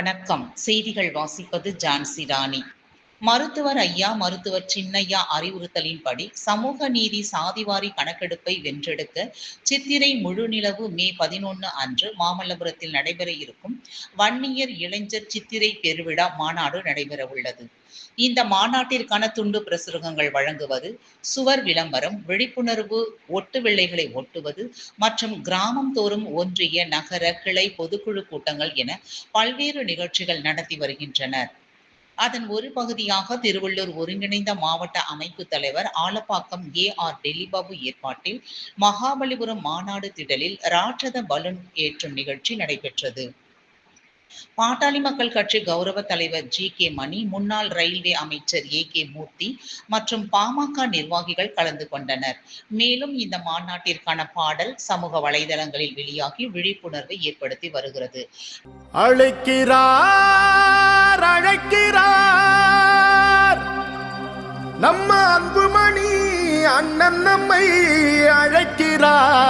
வணக்கம். செய்திகள் வாசிப்பது ஜான்சி ராணி. மருத்துவர் ஐயா மருத்துவர் சின்னையா அறிவுறுத்தலின்படி சமூக நீதி சாதிவாரி கணக்கெடுப்பை வென்றெடுக்க சித்திரை முழுநிலவு மே பதினொன்று அன்று மாமல்லபுரத்தில் நடைபெற இருக்கும் வன்னியர் இளைஞர் சித்திரை பெருவிழா மாநாடு நடைபெற உள்ளது. இந்த மாநாட்டிற்கான துண்டு பிரசுரங்கள் வழங்குவது சுவர் விளம்பரம் விழிப்புணர்வு ஒட்டு வெள்ளைகளை ஒட்டுவது மற்றும் கிராமம் தோறும் ஒன்றிய நகர கிளை பொதுக்குழு கூட்டங்கள் என பல்வேறு நிகழ்ச்சிகள் நடத்தி வருகின்றனர். அதன் ஒரு பகுதியாக திருவள்ளூர் ஒருங்கிணைந்த மாவட்ட அமைப்பு தலைவர் ஆலப்பாக்கம் ஏ ஆர் டெல்லிபாபு ஏற்பாட்டில் மகாபலிபுரம் மாநாடு திடலில் ராட்சத பலூன் ஏற்றும் நிகழ்ச்சி நடைபெற்றது. பாட்டாளி மக்கள் கட்சி கௌரவ தலைவர் ஜி கே மணி முன்னாள் ரயில்வே அமைச்சர் ஏ கே மூர்த்தி மற்றும் பாமக நிர்வாகிகள் கலந்து கொண்டனர். மேலும் இந்த மாநாட்டிற்கான பாடல் சமூக வலைதளங்களில் வெளியாகி விழிப்புணர்வை ஏற்படுத்தி வருகிறது. அழைக்கிறார்! நம்ம அன்புமணி அண்ணன் நம்மை அழைக்கிறார்.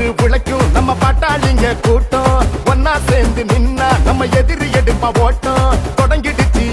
பாடுபட்டு உழைக்கும் நம்ம பாட்டாளிங்க கூட்டம். ஒன்னா சேர்ந்து நின்னா நம்ம எதிரி எடுப்பா ஓட்டம். தொடங்கிடுச்சு